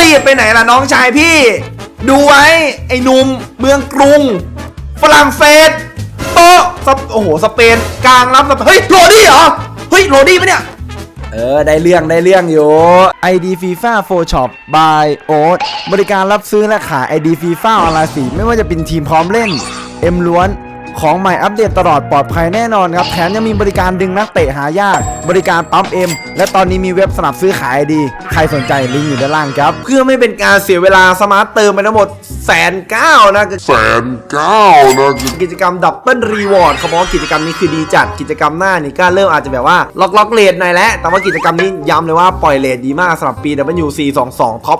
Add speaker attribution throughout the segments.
Speaker 1: รีบไปไหนล่ะน้องชายพี่ ดูไว้ไอ้หนุ่มเมืองกรุง ฝรั่งเศสโต๊ะสเปโอ้โหสเปนกลางรับสเปนเฮ้ยโรดี้เหรอเฮ้ยโรดี้ปะเนี่ย เออ ได้เรื่องได้เรื่องอยู่
Speaker 2: ID FIFA 4 Shop by Oat บริการรับซื้อและขาย ID FIFA ออนไลน์สีไม่ว่าจะเป็นทีมพร้อมเล่น M ล้วน ของใหม่อัปเดตตลอดปลอดภัยแน่นอนครับแถมยังมีบริการดึงนักเตะหายาก บริการปั๊มเอ็มและตอนนี้มีเว็บสนับซื้อขายดี ใครสนใจลิงก์อยู่ด้านล่างครับ
Speaker 1: เพื่อไม่เป็นการเสียเวลาสมาร์ทเติมไปทั้งหมด แสนเก้านะ
Speaker 3: แสนเก้านะ
Speaker 1: กิจกรรมดับเบิลรีวอร์ดเขาบอกว่ากิจกรรมนี้คือดีจัดกิจกรรมหน้านี่ก็เริ่มอาจจะแบบว่าล็อกล็อกเลทหน่อยแล้วแต่ว่ากิจกรรมนี้ย้ำเลยว่าปล่อยเลทดีมากสำหรับปี W422 ท็อป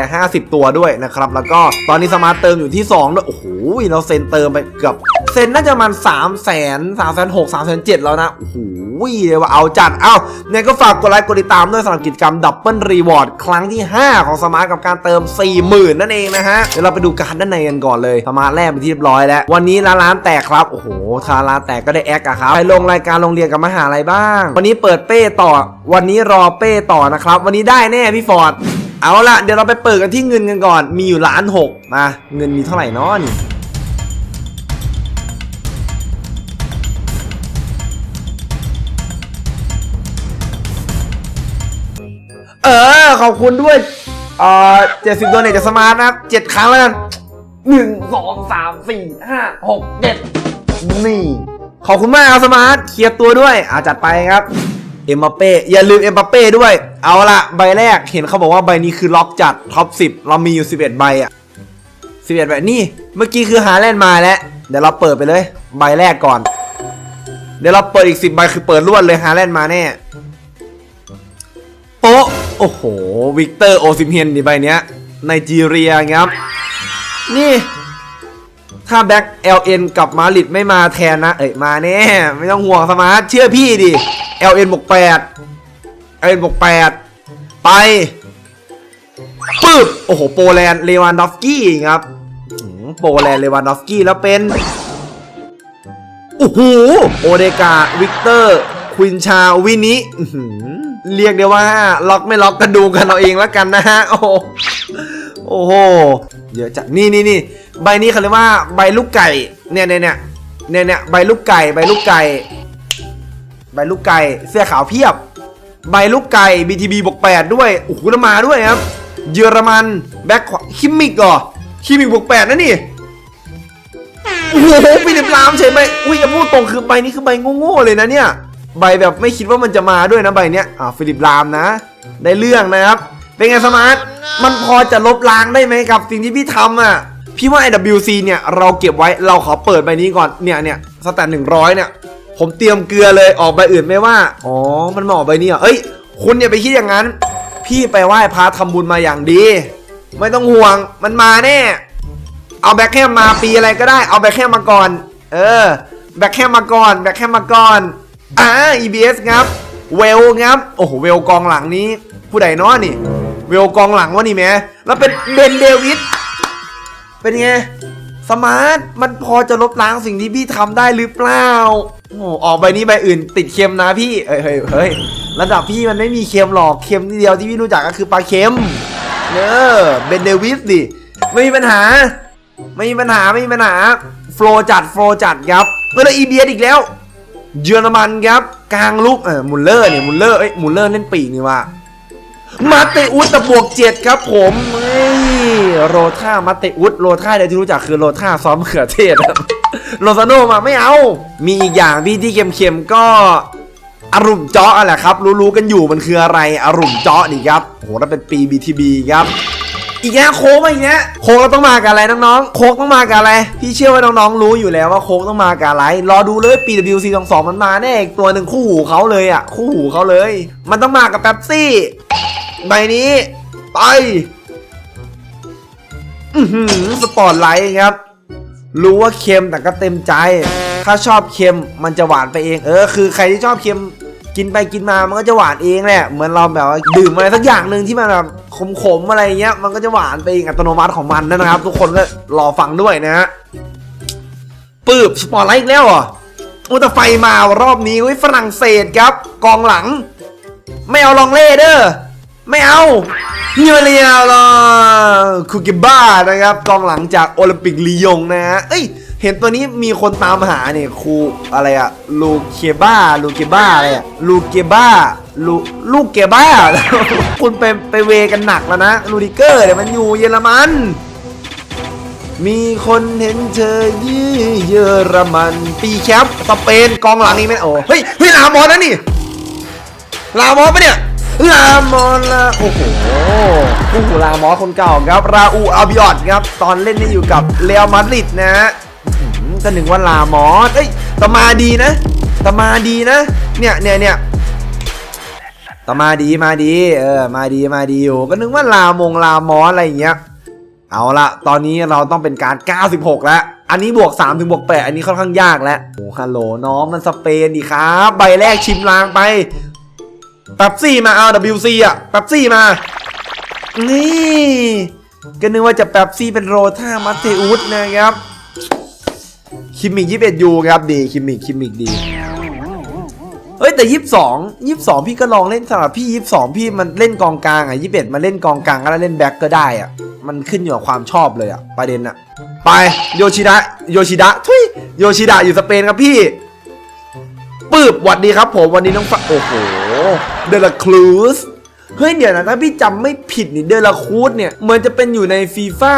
Speaker 1: 150 ตัวด้วยนะครับ แล้วก็ตอนนี้สมาร์ทเติมอยู่ที่2ด้วยโอ้โหเราเซ็นเติมไปเกือบเซ็นน่าจะมัน3 0 0 0 0 0 3 6 0 0 0 3 7 0 0แล้วนะโอ้โหเลยว่าเอาจัดเอ้าเนี่ยก็ฝากกดไลค์กดติดตามด้วยสำหรับกิจกรรมดับเบิลรีวอร์ดครั้งที่ 5 ของสมาร์ทกับการเติม 40,000 นั่นเองนะฮะเดี๋ยวเราไปดูการด้านในกันก่อนเลยสมาแรกไปนที่เรียบร้อยแล้ว วันนี้ร้านร้านแตกครับ โอ้โหทาร้านแตกก็ได้แอคอะครับไปลงรายการโรงเรียนกับมหาลัยบ้าง วันนี้เปิดเป้ต่อ วันนี้รอเป้ต่อนะครับ วันนี้ได้แน่พี่ฟอร์ดเอาละเดี๋ยวเราไปเปิดกันที่เงินกันก่อน มีอยู่ล้านหกมาเงินมีเท่าไหร่นาะนี่เออ ขอบคุณด้วย เอ่อเจ็ดสิบตัวเนี่ยจะสมาร์ทนะครับเจ็ดครั้งแล้วกันหนึ่งสองสามสี่ห้าหกเจ็ดนี่ ขอบคุณมากครับสมาร์ทเคลียร์ตัวด้วยอาจัดไปครับ เอ็มบัปเป้อย่าลืมเอ็มบัปเป้ด้วย เอาละใบแรกเห็นเขาบอกว่าใบนี้คือล็อกจัดท็อป10เรามีอยู่11ใบอะ11ใบนี่ เมื่อกี้คือหาแลนด์มาแล้วเดี๋ยวเราเปิดไปเลย ใบแรกก่อน เดี๋ยวเราเปิดอีก10ใบคือเปิดรวดเลยหาแลนด์มาแน่ โป๊ะโอ้โห วิกเตอร์โอซิมเฮนนี่ใบเนี้ยไนจีเรียครับ นี่ ถ้าแบ็ก LN กับมาริดไม่มาแทนนะ เอ้ยมาแน่ไม่ต้องห่วงสมาร์ทเชื่อพี่ดิ LN บวก8 LN บวก8ไปปึ๊บโอ้โห โปแลนด์เลวานดอฟกี้ครับโปแลนด์เลวานดอฟกี้แล้วเป็นโอ้โหโอเดกาวิกเตอร์ควินชาวินิอื เรียกได้ว่า ล็อกไม่ล็อกกันดูกันเอาเองแล้วกันนะฮะ โอ้โหโอ้โห เยอะจัดนี่นี่นี่ใบนี้เขาเรียกว่าใบลูกไก่เนี่ยเนี่ยเนี่ยเนี่ยเนี่ยใบลูกไก่ใบลูกไก่ ใบลูกไก่เสื้อขาวเพียบ ใบลูกไก่ BTB บวก8ด้วยโอ้โหแล้วมาด้วยครับ เยอรมันแบ็คขวาคิมมิกเหรอคิมมิกบวก8นะนี่โอ้โหฟิลิปลามเฉยไปอุ้ยจะพูดตรงคือใบนี้คือใบโง่ๆเลยนะเนี่ย ใบแบบไม่คิดว่ามันจะมาด้วยนะใบเนี้ยอ่าฟิลิปลามนะ ได้เรื่องนะครับ เป็นไงสมาร์ทมันพอจะลบล้างได้ไหมกับสิ่งที่พี่ทำอะพี่ว่า AWC เนี่ยเราเก็บไว้เราขอเปิดใบนี้ก่อนเนี่ยเนี่ยสแตนหนึ่งร้อยเนี่ย ผมเตรียมเกลือเลยออกใบอื่นไม่ว่า อ๋อ มันมาออกใบนี้เหรอะเอ้ย คุณอย่าไปคิดอย่างนั้น พี่ไปไหว้พระทำบุญมาอย่างดี ไม่ต้องห่วงมันมาแน่ เอาแบ็คแคมมาปีอะไรก็ได้เอาแบ็คแคมมาก่อน เออ แบ็คแคมมาก่อน แบ็คแคมมาก่อน อ่า EBS ครับเวลครับโอ้โหเวลกองหลังนี้ ผู้ใดเน้อนี่ เวลกองหลังวะนี่แม่แล้วเป็นเบนเดวิดเป็นไงสมาร์ทมันพอจะลบล้างสิ่งที่พี่ทำได้หรือเปล่าโอ้ออกใบนี้ใบอื่น ติดเค็มนะพี่เฮ้ยเฮ้ยระดับพี่มันไม่มีเค็มหรอกเค็มที่เดียวที่พี่รู้จักก็คือปลาเค็มเออเบนเดวิสดิไม่มีปัญหา ไม่มีปัญหาไม่มีปัญหาโฟลจัดโฟลจัดครับเออแล้วอีเบียอีกแล้ว เยอรมันครับกลางลุกเออมุลเลอร์เนี่ยมุลเลอร์เอ้ยมุลเลอร์เล่นปีกนี่ว่ามาเตอุสตะบวกเจ็ดครับผมเฮ้ยโรท่ามาเตอุสโรท่าเดี๋ยวที่รู้จักคือโรท่าซ้อมเขือเทศครับโรซาโนมาไม่เอา มีอีกอย่างพี่ที่เค็มๆก็อารุมเจาะอะแหละครับ รู้ๆกันอยู่มันคืออะไรอารุมเจาะนี่ครับโหแล้วเป็นปี BTB ครับ อีกแล้วโค้กมาอีกแล้วโค้กเราต้องมากับอะไรน้องๆโค้กต้องมากับอะไร พี่เชื่อว่าน้องๆรู้อยู่แล้วว่าโค้กต้องมากับอะไร รอดูเลย PWC 22มันมาแน่อีกตัวหนึ่งคู่หูเขาเลยอะ คู่หูเขาเลย มันต้องมากับแป๊บซี่ใบนี้ ไปอือหือสปอร์ตไลท์ครับ รู้ว่าเค็มแต่ก็เต็มใจ ถ้าชอบเค็มมันจะหวานไปเอง เออ คือใครที่ชอบเค็มกินไปกินมามันก็จะหวานเองแหละ เหมือนเราแบบว่าดื่มอะไรสักอย่างหนึ่งที่มันแบบ ขมๆอะไรเงี้ย มันก็จะหวานไปเองอัตโนมัติของมันนะครับ ทุกคนก็รอฟังด้วยนะฮะปืบสปอร์ตไลท์อีกแล้วเหรอะอุตไฟมารอบนี้เว้ยฝรั่งเศสครับ กองหลัง ไม่เอาลองเล่เด้อไม่เอาเฮียเรียลคุกิบ้านะครับ กองหลังจากโอลิมปิกลียงนะฮะเอ้ย เห็นตัวนี้มีคนตามหาเนี่ยครูอะไรอะลูเคบ้าลูเคบ้าอะไรอะลูเกบ้า ลูลูกเกบ้า คุณไปไปเวกันหนักแล้วนะลูดิเกอร์เนี่ยมันอยู่เยอรมัน มีคนเห็นเธอยื้อเยอรมัน ปีแคปสเปนกองหลังนี่ไหมโอ้เฮ้ยเฮ้ยลามอนนะนี่ลามอสปะเนี่ยลามอสละโอ้โหโอ้โหลามอสคนเก่าครับ ราอูอาบิออตครับ ตอนเล่นนี่อยู่กับเรอัลมาดริดนะก็หนึ่งว่าลามอสเอ้ยแตมาดีนะแตมาดีนะ เนี่ยเนี่ยเนี่ย ต่อมาดีมาดีเออมาดีมาดีอยู่ก็นึกว่าลามงลามอสอะไรอย่างเงี้ยเอาละตอนนี้เราต้องเป็นการ 96 แล้ว อันนี้บวก3ถึงบวก8อันนี้ค่อนข้างยากแล้วโอ้ฮัลโหลน้องมันสเปนดีครับ ใบแรกชิมลางไปแป๊บซี่มาเอา WC อะแป๊บซี่มา นี่ก็นึกว่าจะแป๊บซี่เป็นโรท่ามัตเทอุสนะครับ คิมมิก21ยูครับดี คิมมิกคิมมิกดี เฮ้ยแต่22 22พี่ก็ลองเล่นสำหรับพี่22พี่มันเล่นกองกลางอะ21มาเล่นกองกลางก็แล้วเล่นแบ็กก็ได้อะมันขึ้นอยู่กับความชอบเลยอะประเด็นอะไปโยชิดะโยชิดะทุยโยชิดะอยู่สเปนครับพี่ปืบหวัดดีครับผมวันนี้น้องฟ้าโอ้โหเดลครูสเฮ้ยเดี๋ยวนะถ้าพี่จำไม่ผิดนี่เดลคูสเนี่ยเหมือนจะเป็นอยู่ในฟีฟ่า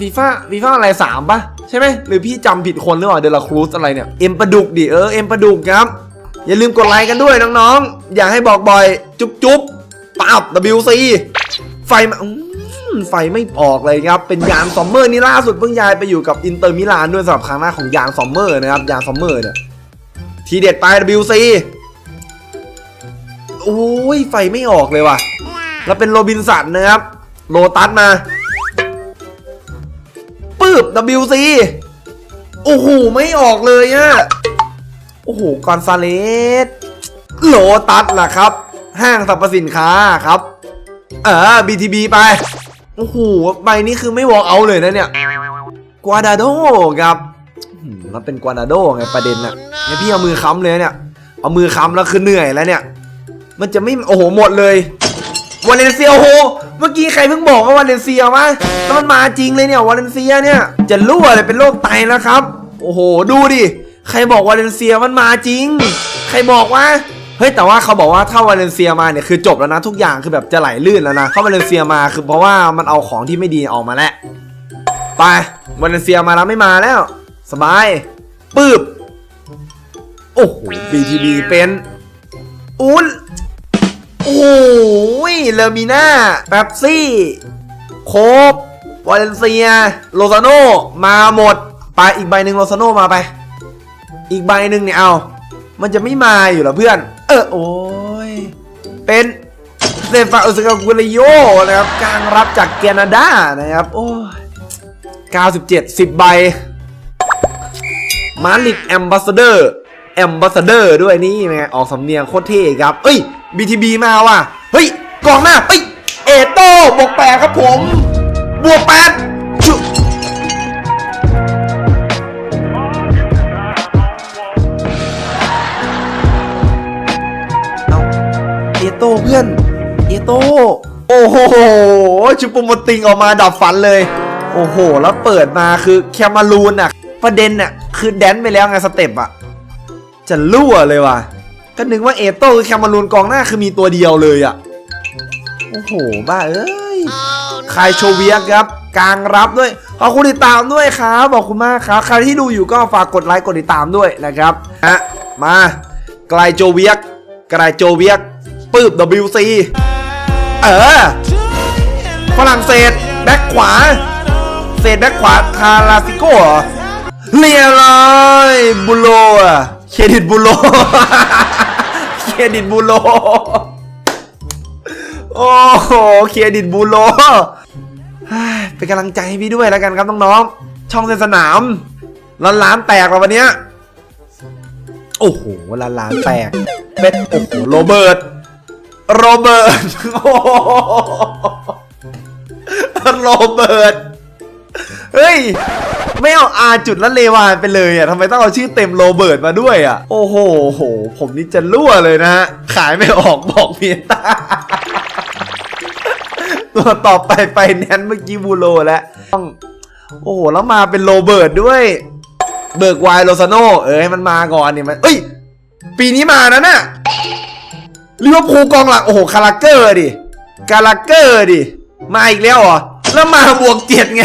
Speaker 1: ฟีฟ่าฟีฟ่าอะไรสามปะใช่ไหมหรือพี่จำผิดคนหรือเปล่าเดลครูสอะไรเนี่ยเอ็มปลาดุกดิเออเอ็มปลาดุกครับ อย่าลืมกดไลค์กันด้วยน้องๆ อย่าให้บอกบ่อย จุ๊บจุ๊บปับ WC ไฟมาไฟไม่ออกเลยครับ เป็นยานซอมเมอร์นี่ล่าสุดเพิ่งย้ายไปอยู่กับอินเตอร์มิลานด้วยสำหรับครั้งหน้าของยานซอมเมอร์นะครับยานซอมเมอร์เนี่ยทีเด็ดไป WC โอ้ยไฟไม่ออกเลยว่ะ แล้วเป็นโรบินสันนะครับ โลตัสมาปืบ WC โอ้โหไม่ออกเลยอะ โอ้โหกอนซาเลสโลตัสล่ะครับ ห้างสรรพสินค้าครับ เออ BTB ไป โอ้โห ใบนี้คือไม่วอลเอาเลยนะเนี่ย กวาดาโดครับมแล้วเป็นกวาดาโดไงประเด็นน่ะเนี่ยพี่เอามือค้ำเลยเนี่ย เอามือค้ำแล้วคือเหนื่อยแล้วเนี่ย มันจะไม่ โอ้โห หมดเลยวาเลนเซียโอ้โหเมื่อกี้ใครเพิ่งบอกว่าวาเลนเซียวะแล้วมันมาจริงเลยเนี่ยวาเลนเซียเนี่ย จะรั่วเลยเป็นโรคไตแล้วครับ โอ้โห ดูดิ ใครบอกวาเลนเซียมันมาจริง ใครบอกว่าเฮ้ยแต่ว่าเขาบอกว่าถ้าวาเลนเซียมาเนี่ยคือจบแล้วนะทุกอย่างคือแบบจะไหลลื่นแล้วนะถ้าวาเลนเซียมาคือเพราะว่ามันเอาของที่ไม่ดีออกมาแล้วไปวาเลนเซียมาแล้วไม่มาแล้ว สบายปืบโอ้โห BTB เป็นอุ้นโอ้ยเลมิน่าแป๊บซี่โคบวาเลนเซีย โลซาโนมาหมด ไปอีกใบหนึ่งโลซาโนมาไป อีกใบหนึ่งเนี่ยเอา มันจะไม่มาอยู่หรอเพื่อน เออโอ้ย เป็นเซฟาอุสกากุริโยนะครับกลางรับจากแคนาดานะครับ โอ้ย97 10 ใบ มาลิดแอมบาสเดอร์แอมบาสเดอร์ด้วยนี่ไงออกสำเนียงโคตรเท่ครับ เอ้ย BTB มาว่ะ เฮ้ยกองหน้าเฮ้ย เอโต้บวกแปดครับผม บวกแปด โต้ โอ้โหชุปโมติงออกมาดับฝันเลย โอ้โห แล้วเปิดมาคือแคมารูนอะประเด็นอะคือแดนไปแล้วไงสเต็ปอะจะรั่วเลยว่ะ ก็นึกว่าเอโต้คือแคมารูนกองหน้าคือมีตัวเดียวเลยอะโอ้โห บ้าเอ้ยคายโชเวียกครับ กลางรับด้วย ขอบคุณติดตามด้วยครับขอบคุณมากครับ ใครที่ดูอยู่ก็ฝากกดไลค์กดติดตามด้วยนะครับฮะมาไกลโจเวียกไกลโจเวียกปืบ WC เออ ฝรั่งเศส แบ็คขวา เศษแบ็คขวาทาราซิโก้เรียบร้อยบุโลอะเครดิตบุโลเครดิตบุโลโอ้โหเครดิตบุโลเป็นกำลังใจให้พี่ด้วยแล้วกันครับน้องๆ ช่องเส้นสนามล้านล้านแตกแล้ววันนี้ โอ้โหล้านล้านแตก เป็นโอ้โหโรเบิร์ต โรเบิร์ตโอ้โหโรเบิร์ตเฮ้ย ไม่เอาอาจุดและเลวานไปเลยอะทำไมต้องเอาชื่อเต็มโรเบิร์ตมาด้วยอะ โอ้โหโห ผมนี่จะรั่วเลยนะฮะ ขายไม่ออกบอกเมียตาโรต่อไปไปแนนเมื่อกี้บูโรแล้วต้องโอ้โห แล้วมาเป็นโรเบิร์ตด้วย เบิร์กไวโรซาโนเออให้มันมาก่อนเนี่ยมันเอ้ย ปีนี้มานะน่ะ ลิเวอร์พูลกองหลังโอ้โหคาราเกอร์ดิกาลาเกอร์ดิมาอีกแล้วเหรอแล้วมาบวกเจ็ดไง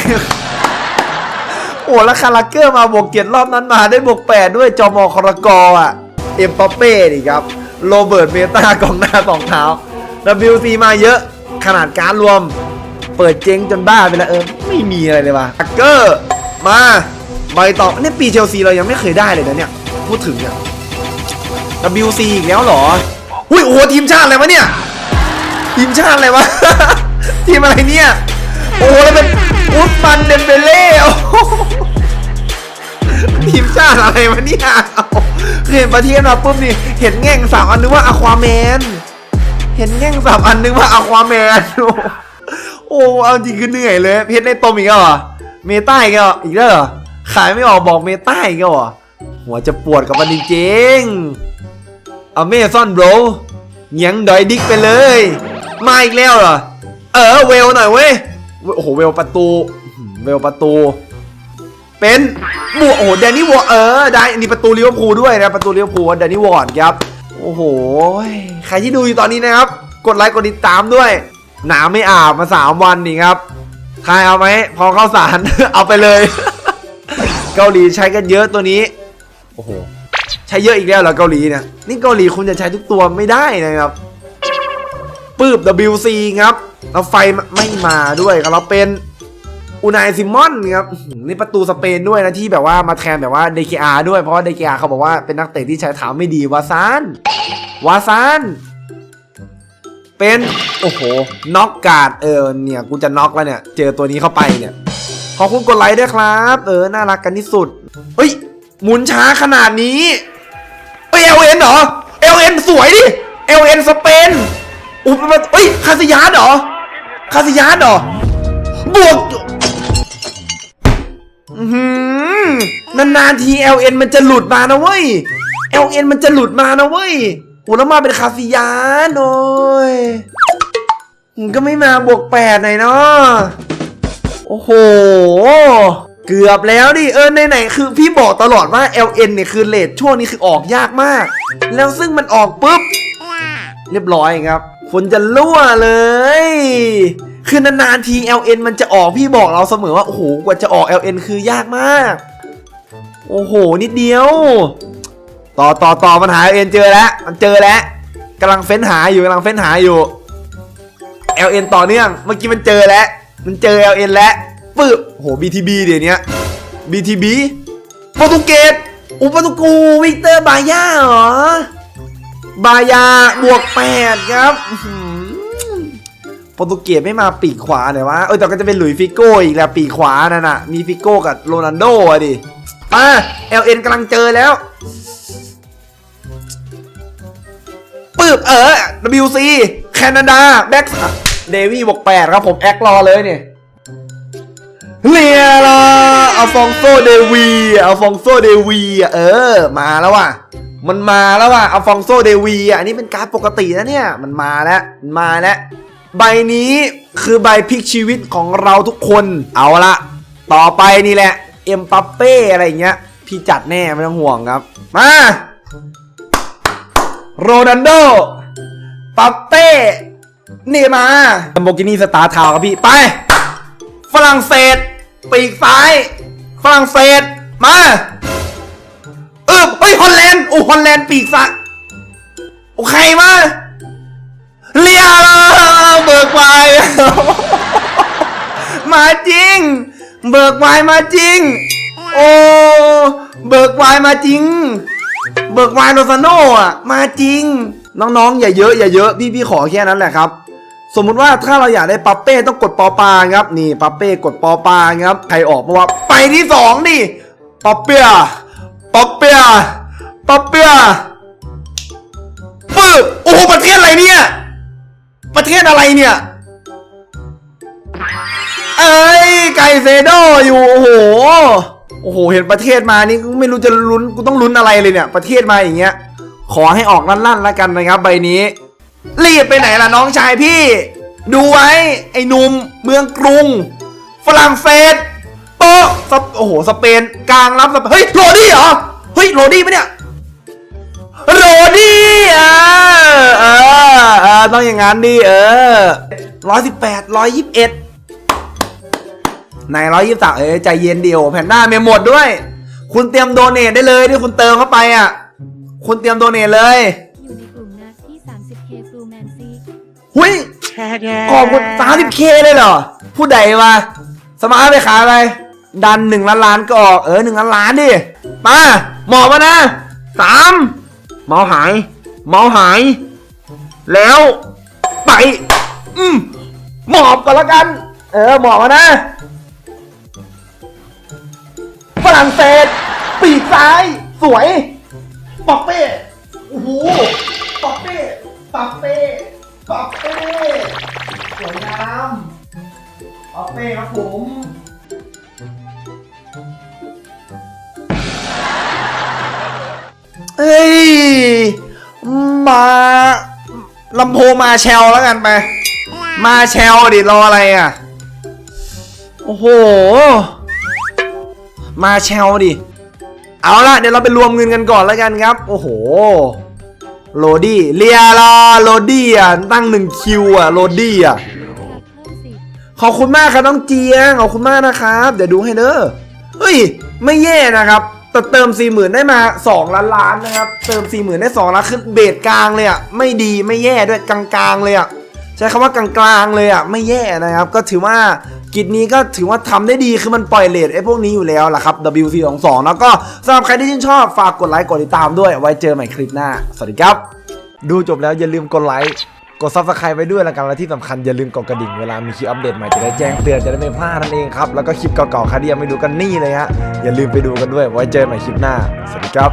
Speaker 1: โอ้แล้วคาราเกอร์มาบวกเจ็ดรอบนั้นมาได้บวกแปดด้วยจอมอคอรกออะเอ็มปเป้ดิครับโรเบิร์ตเมตากองหน้าสองเท้า WC มาเยอะขนาดการรวม เปิดเจ๊งจนบ้าไปแล้วเออไม่มีอะไรเลยว่ะคาราเกอร์มาใบต่อเนี่ยปีเชลซีเรายังไม่เคยได้เลยนะเนี่ยพูดถึงเนี่ย WC อีกแล้วเหรอ อุ้ยโอ้โหทีมชาติอะไรวะเนี่ย ทีมชาติอะไรวะ ทีมอะไรเนี่ย โอ้โหแล้วเป็นอุสมันเดมเบเล่โอ้ทีมชาติอะไรวะเนี่ยเห็นประเทศมาปุ๊บนี่ เห็นแง่งสามอันนึกว่าอควาแมน เห็นแง่งสามอันนึกว่าอควาแมน โอ้เอาจริงคือเหนื่อยเลย เพชรในตมอีกเหรอ เมตาอีกเหรออีกแล้วเหรอ ขายไม่ออกบอกเมตาอีกเหรอ หัวจะปวดกับมันจริงๆ อเมซอนโบรเงียงดอยดิกไปเลย มาอีกแล้วเหรอ เออเวลหน่อยเว้ย โอ้โหเวลประตู เวลประตู เป็นบวโอ้โหแดนนี่วอร์เออได้นนี้ประตูลิเวพูด้วยนะประตูลิเวพูแดนนี่วอร์ดครับ โอ้โห ใครที่ดูอยู่ตอนนี้นะครับ กดไลค์กดติดตามด้วย หนาไม่อาบมาสามวันนี่ครับใครเอาไหมพอเข้าสารเอาไปเลย เกาหลีใช้กันเยอะตัวนี้ โอ้โห ใช้เยอะอีกแล้วเหรอเกาหลีเนี่ยนี่เกาหลีคุณจะใช้ทุกตัวไม่ได้นะครับปืบ WC ครับเราไฟไม่มาด้วยครับเราเป็นอูนายซิมอนครับนี่ประตูสเปนด้วยนะที่แบบว่ามาแทนแบบว่า DKR ด้วยเพราะว่า DKR เขาบอกว่าเป็นนักเตะที่ใช้เท้าไม่ดีวาซานวาซานเป็น โอ้โหน็อกการ์ดเออเนี่ยกูจะน็อกแล้วเนี่ย เจอตัวนี้เข้าไปเนี่ย ขอบคุณกดไลค์ด้วยครับ เออ น่ารักกันที่สุด เฮ้ย หมุนช้าขนาดนี้ เอ้ย LN เหรอ LN สวยดิ LN สเปนอุ้ยมันเฮ้ยคาสิยานเหรอคาสิยานเหรอบวกอือหือนานๆที LN มันจะหลุดมานะเว้ย LN มันจะหลุดมานะเว้ยโอ้แล้วมาเป็นคาสิยานโอ้ยก็ไม่มาบวกแปดหน่อยเนาะโอ้โห เกือบแล้วดิเออไหนๆคือพี่บอกตลอดว่า LN เนี่ยคือเลทช่วงนี้คือออกยากมาก แล้วซึ่งมันออกปุ๊บ เรียบร้อยครับฝนจะรั่วเลย คือนานๆที LN มันจะออกพี่บอกเราเสมอว่า โอ้โห กว่าจะออก LN คือยากมาก โอ้โห นิดเดียว ต่อต่อต่อมันหา LN เจอแล้ว มันเจอแล้วกำลังเฟ้นหาอยู่กำลังเฟ้นหาอยู่ LN ต่อเนื่อง เมื่อกี้มันเจอแล้ว มันเจอ LN แล้ว ปึ๊บโห BTB เดี๋ยวนี้ BTB โปรตุเกสอุปตุกูวิกเตอร์บาย่าเหรอ บายาบวกแปดครับโปรตุเกสไม่มาปีกขวาเนี่ยวะ เออแต่ก็จะเป็นหลุยฟิโก้อีกแล้วปีกขวานั่นน่ะ มีฟิโก้กับโรนัลโดอะดิมา LN กำลังเจอแล้วปึ๊บเออ WC แคนาดา แบ็กเดวี่บวกแปดครับผมแอครอเลยเนี่ย เรียรออัลฟองโซเดวีอัลฟองโซเดวีเออ มาแล้วว่ะ มันมาแล้วว่ะอัลฟองโซเดวีอะอันนี้เป็นการดปกตินะเนี่ย มันมาแล้วมันมาแล้ว ใบนี้คือใบพลิกชีวิตของเราทุกคน เอาละต่อไปนี่แหละ เอ็มปัปเป้อะไรเงี้ย พี่จัดแน่ไม่ต้องห่วงครับ มา โรนันโดปัปเป้นี่มาลัมโบกินี่สตาร์ทาวครับพี่ ไป ฝรั่งเศส ปีกซ้ายฝรั่งเศสมาเออเฮ้ยฮอลแลนด์โอ้ฮอลแลนด์ปีกซ้ายโอเคมาเลียเลเบิกไวมาจริง เบิกไวมาจริง โอ้เบิกไวมาจริง เบิกไวน์โรซาโน่อะมาจริง น้องๆอย่าเยอะอย่าเยอะพี่พี่ขอแค่นั้นแหละครับ สมมุติว่าถ้าเราอยากได้ปัปเป้ต้องกดปอปาครับนี่ปัปเป้กดปอปาครับใครออกมาว่าไปที่สองดิปัปเปียปัปเปียปัปเปียปึ๊บโอ้โหประเทศอะไรเนี่ย ประเทศอะไรเนี่ยเอ้ยไก่เซโดอยู่โอ้โหโอ้โห เห็นประเทศมานี่กูไม่รู้จะลุ้นกูต้องลุ้นอะไรเลยเนี่ย ประเทศมาอย่างเงี้ยขอให้ออกลั่นๆแล้วกันนะครับใบนี้ รีบไปไหนล่ะน้องชายพี่ ดูไว้ ไอ้หนุ่มเมืองกรุง ฝรั่งเศสโต๊ะสเปโอ้โหสเปนกลางรับสเปนเฮ้ยโรดี้เหรอเฮ้ยโรดี้ปะเนี่ยโรดี้เออเออเออต้องอย่างงั้นดิเออร้อยสิบแปดร้อยยี่สิบเอ็ดในร้อยยี่สิบสามเอ้ยใจเย็นเดียวแพนด้าเมมหมดด้วย คุณเตรียมโดเนทได้เลยที่คุณเติมเข้าไปอะ คุณเตรียมโดเนทเลย หุยขอบคุณสามสิบเคเลยเหรอ ผู้ใดวะสมาร์ทไปขายอะไร ดันหนึ่งล้านล้านก็ออกเออหนึ่งล้านล้านดิมาหมอบมานะสามเมาหาย เมาหาย แล้ว ไป อืมหมอบก่อนละกัน เออหมอบมานะฝรั่งเศส ปีกซ้าย สวย ปอกเป้ โอ้โห ปอกเป้ ปอกเป้ ปอกเป้สวยงามปอกเป้ครับผมเฮ้ย มาลำโพงมาแชลแล้วกันไป มาแชลดิรออะไรอะ โอ้โห มาแชลดิ เอาละเดี๋ยวเราไปรวมเงินกันก่อนแล้วกันครับ โอ้โห โรดี้เรียรอโรดี้อะตั้งหนึ่งคิวอะโรดี้อะขอบคุณมากครับน้องเจียงขอบคุณมากนะครับ เดี๋ยวดูให้เด้อเฮ้ย ไม่แย่นะครับแต่เติม4 0,000ได้มา 2 ล้านล้านนะครับ เติม 4 0,000ได้2ล้านคือเบสกลางเลยอะไม่ดีไม่แย่ด้วยกลางๆเลยอะใช้คำว่ากลางๆเลยอะไม่แย่นะครับ ก็ถือว่า กิจนี้ก็ถือว่าทำได้ดีคือมันปล่อยเลทไอ้พวกนี้อยู่แล้วล่ะครับ WC22 แล้วก็สำหรับใครที่ชื่นชอบฝากกดไลค์กดติดตามด้วยไว้เจอใหม่คลิปหน้า สวัสดีครับ
Speaker 2: ดูจบแล้วอย่าลืมกดไลค์กดซับสไคร b e ไว้ด้วยละกันและที่สำคัญอย่าลืมกดกระดิ่งเวลามีคลิปอัปเดตใหม่จะได้แจ้งเตือนจะได้ไม่พลาดนั่นเองครับ แล้วก็คลิปเก่าๆใครที่ยังไม่ดูกันนี่เลยฮะอย่าลืมไปดูกันด้วยไว้เจอใหม่คลิปหน้า สวัสดีครับ